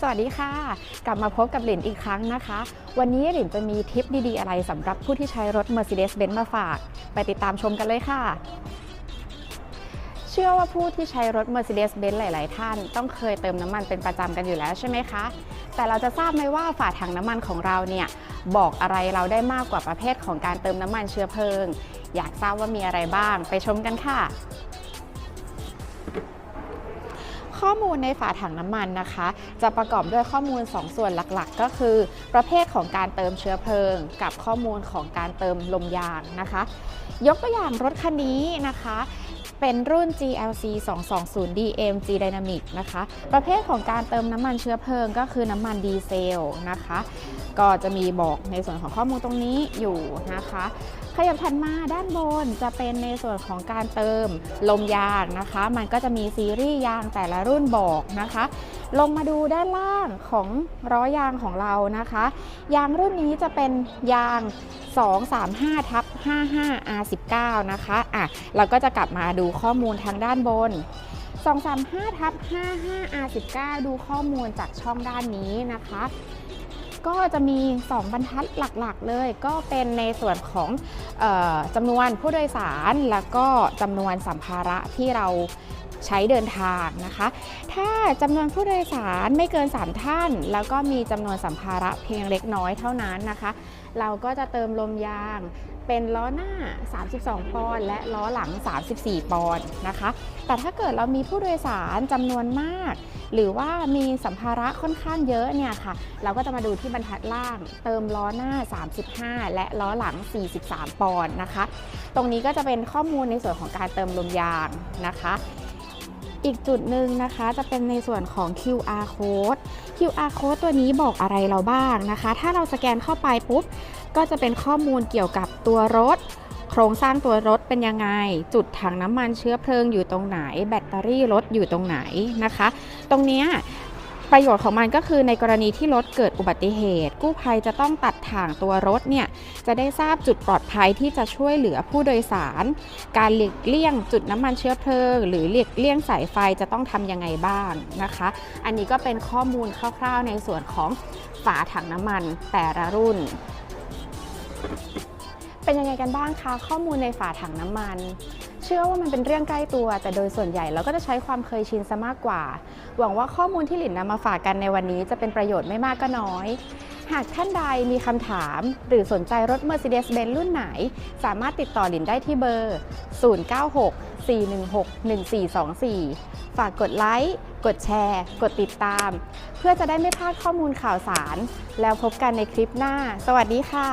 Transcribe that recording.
สวัสดีค่ะ กลับมาพบกับหลินอีกครั้งนะคะ วันนี้หลินจะมีทิปดีๆอะไรสำหรับผู้ที่ใช้รถ Mercedes-Benz มาฝาก ไปติดตามชมกันเลยค่ะ เชื่อว่าผู้ที่ใช้รถ Mercedes-Benz หลาย ๆ ท่าน ต้องเคยเติมน้ำมันเป็นประจำกันอยู่แล้วใช่ไหมคะ แต่เราจะทราบไหมว่าฝาถังน้ำมันของเราเนี่ยบอกอะไรเราได้มากกว่าประเภทของการเติมน้ำมันเชื้อเพลิง อยากทราบว่ามีอะไรบ้าง ไปชมกันค่ะ ข้อมูลในฝาถังน้ำมันนะคะ จะประกอบด้วยข้อมูล 2 ส่วนหลักๆ ก็คือ ประเภทของการเติมเชื้อเพลิง กับข้อมูลของการเติมลมยางนะคะ ยกตัวอย่างรถคันนี้นะคะ เป็นรุ่น GLC 220 DMG Dynamic นะคะ ประเภทของการเติมน้ำมันเชื้อเพลิง ก็คือน้ำมันดีเซลนะคะ ก็จะมีบอกในส่วนของข้อมูลตรงนี้อยู่นะคะ ขยับถัดมาด้านบนจะเป็นในส่วนของการเติมลมยางนะคะ มันก็จะมีซีรีส์ยางแต่ละรุ่นบอกนะคะ ลงมาดูด้านล่างของล้อยางของเรานะคะ ยางรุ่นนี้จะเป็นยาง 235ทับ55 R19 นะคะอะเราก็จะกลับมาดูข้อมูลทางด้านบน235ทับ55 R19 ดูข้อมูลจากช่องด้านนี้นะคะ ก็จะมี 2 บรรทัดหลักๆ เลย ก็เป็นในส่วนของออจำนวนผู้โดยสาร แล้วก็จำนวนสัมภาระที่เราใช้เดินทางนะคะ ถ้าจำนวนผู้โดยสารไม่เกิน 3 ท่าน แล้วก็มีจำนวนสัมภาระเพียงเล็กน้อยเท่านั้นนะคะ เราก็จะเติมลมยาง เป็นล้อหน้า 32 ปอนด์และล้อหลัง 34 ปอนด์นะคะ แต่ถ้าเกิดเรามีผู้โดยสารจำนวนมาก หรือว่ามีสัมภาระค่อนข้างเยอะเนี่ยค่ะ เราก็จะมาดูที่บรรทัดล่าง เติมล้อหน้า 35 และล้อหลัง 43 ปอนด์นะคะ ตรงนี้ก็จะเป็นข้อมูลในส่วนของการเติมลมยางนะคะ อีกจุดหนึ่งนะคะจะเป็นในส่วนของ QR code QR code ตัวนี้บอกอะไรเราบ้างนะคะ ถ้าเราสแกนเข้าไปปุ๊บ ก็จะเป็นข้อมูลเกี่ยวกับตัวรถ โครงสร้างตัวรถเป็นยังไง จุดถังน้ำมันเชื้อเพลิงอยู่ตรงไหน แบตเตอรี่รถอยู่ตรงไหนนะคะ ตรงนี้ ประโยชน์ของมันก็คือในกรณีที่รถเกิดอุบัติเหตุ กู้ภัยจะต้องตัดถ่างตัวรถเนี่ยจะได้ทราบจุดปลอดภัยที่จะช่วยเหลือผู้โดยสาร การหลีกเลี่ยงจุดน้ำมันเชื้อเพลิง หรือหลีกเลี่ยงสายไฟจะต้องทำยังไงบ้างนะคะ อันนี้ก็เป็นข้อมูลคร่าวๆในส่วนของฝาถังน้ำมันแต่ละรุ่น เป็นยังไงกันบ้างคะข้อมูลในฝาถังน้ำมัน เชื่อว่ามันเป็นเรื่องใกล้ตัว แต่โดยส่วนใหญ่เราก็จะใช้ความเคยชินซะมากกว่า หวังว่าข้อมูลที่หลินนำมาฝากกันในวันนี้จะเป็นประโยชน์ไม่มากก็น้อย หากท่านใดมีคำถาม หรือสนใจรถ Mercedes-Benz รุ่นไหน สามารถติดต่อหลินได้ที่เบอร์ 096 416 1424 ฝากกดไลค์ กดแชร์ กดติดตาม เพื่อจะได้ไม่พลาดข้อมูลข่าวสาร แล้วพบกันในคลิปหน้า สวัสดีค่ะ